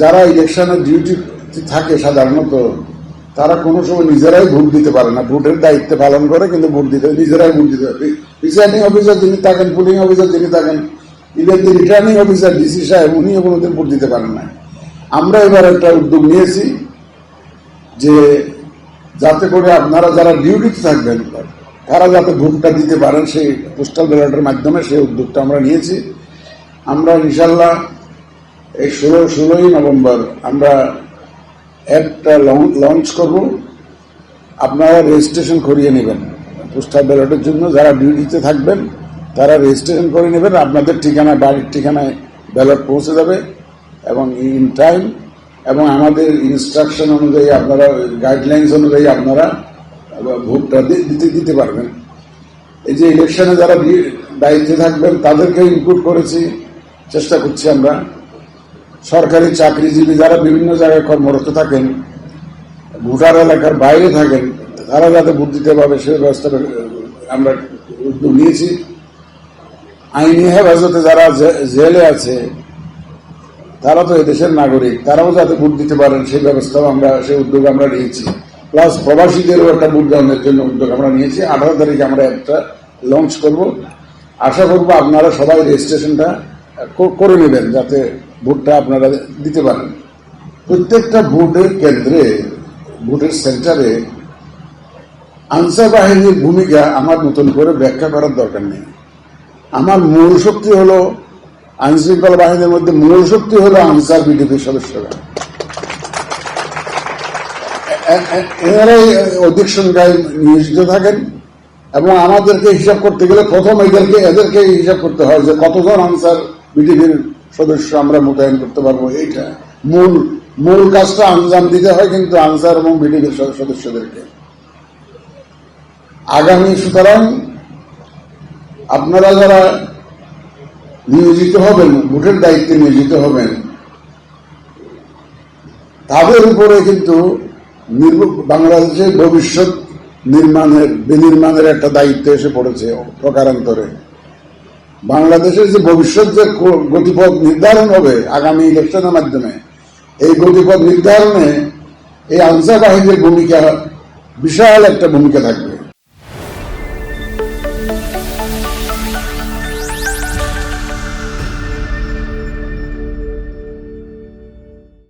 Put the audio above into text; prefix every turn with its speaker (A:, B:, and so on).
A: যারা ইলেকশনের ডিউটি থাকে সাধারণত, তারা কোনো সময় নিজেরাই ভোট দিতে পারে না। ভোটের দায়িত্ব পালন করে, কিন্তু ভোট দিতে নিজেরাই ভোট দিতে পারে প্রিসাইডিং অফিসার যিনি থাকেন পুলিং অফিসার যিনি থাকেন even the returning officer DC সাহেব, উনিও কোনোদিন ভোট দিতে পারেন না আমরা এবার একটা উদ্যোগ নিয়েছি যে যাতে করে আপনারা যারা ডিউটিতে থাকবেন, তারা যাতে ভোটটা দিতে পারেন, সেই পোস্টাল ব্যালটের মাধ্যমে সেই উদ্যোগটা আমরা নিয়েছি। আমরা ইনশাল্লাহ এই ষোলো, ষোলোই নভেম্বর আমরা একটা লঞ্চ করব। আপনারা রেজিস্ট্রেশন করিয়ে নেবেন। পোস্টাল ব্যালটের জন্য যারা ডিউটিতে থাকবেন, তারা রেজিস্ট্রেশন করে নেবেন। আপনাদের ঠিকানায় বাড়ির ঠিকানায় ব্যালট পৌঁছে যাবে এবং ইন টাইম এবং আমাদের ইনস্ট্রাকশন অনুযায়ী আপনারা গাইডলাইন্স অনুযায়ী আপনারা ভোটটা দিতে দিতে পারবেন। এই যে ইলেকশনে যারা দায়িত্বে থাকবেন তাদেরকে ইনক্লুড করেছি। চেষ্টা করছি আমরা। সরকারি চাকরিজীবী যারা বিভিন্ন জায়গায় কর্মরত থাকেন, ভোটার এলাকার বাইরে থাকেন, তারা যাতে ভোট দিতে পারবে সে ব্যবস্থা আমরা উদ্যোগ নিয়েছি। আইনি হেফাজতে যারা জেলে আছে, তারা তো এদেশের নাগরিক, তারাও যাতে ভোট দিতে পারেন, সেই ব্যবস্থাও আমরা, সেই উদ্যোগ আমরা নিয়েছি। প্লাস প্রবাসীদেরও একটা ভোট দানের জন্য উদ্যোগ আমরা নিয়েছি। আঠারো তারিখে আমরা একটা লঞ্চ করব। আশা করব আপনারা সবাই রেজিস্ট্রেশনটা করে নেবেন যাতে ভোটটা আপনারা দিতে পারেন। প্রত্যেকটা ভোটের কেন্দ্রে, ভোটের সেন্টারে আনসার বাহিনীর ভূমিকা আমার নতুন করে ব্যাখ্যা করার দরকার নেই। আমার মূল শক্তি হলো আইন শৃঙ্খলা বাহিনীর মধ্যে মূল শক্তি হলো আনসার বিডিপির সদস্যরা। এনারাই অধিক সংখ্যায় নিয়োজিত থাকেন এবং আমাদেরকে হিসাব করতে গেলে প্রথম এদেরকে এদেরকে হিসাব করতে হয় যে কতজন আনসার বিডিপির সদস্য আমরা মোতায়েন করতে পারব, এইটা মূল মূল কাজটা আঞ্জাম দিতে হয় কিন্তু আনসার এবং বিডিপির সদস্যদেরকে। আগামী, সুতরাং আপনারা যারা নিয়োজিত হবেন, ভোটের দায়িত্বে নিয়োজিত হবেন, তাদের উপরে কিন্তু বাংলাদেশের ভবিষ্যৎ নির্মাণের, বিনির্মাণের একটা দায়িত্ব এসে পড়েছে প্রকারান্তরে। বাংলাদেশের যে ভবিষ্যৎ যে গতিপথ নির্ধারণ হবে আগামী ইলেকশনের মাধ্যমে, এই গতিপথ নির্ধারণে এই আনসার বাহিনীর ভূমিকা বিশাল একটা ভূমিকা থাকবে।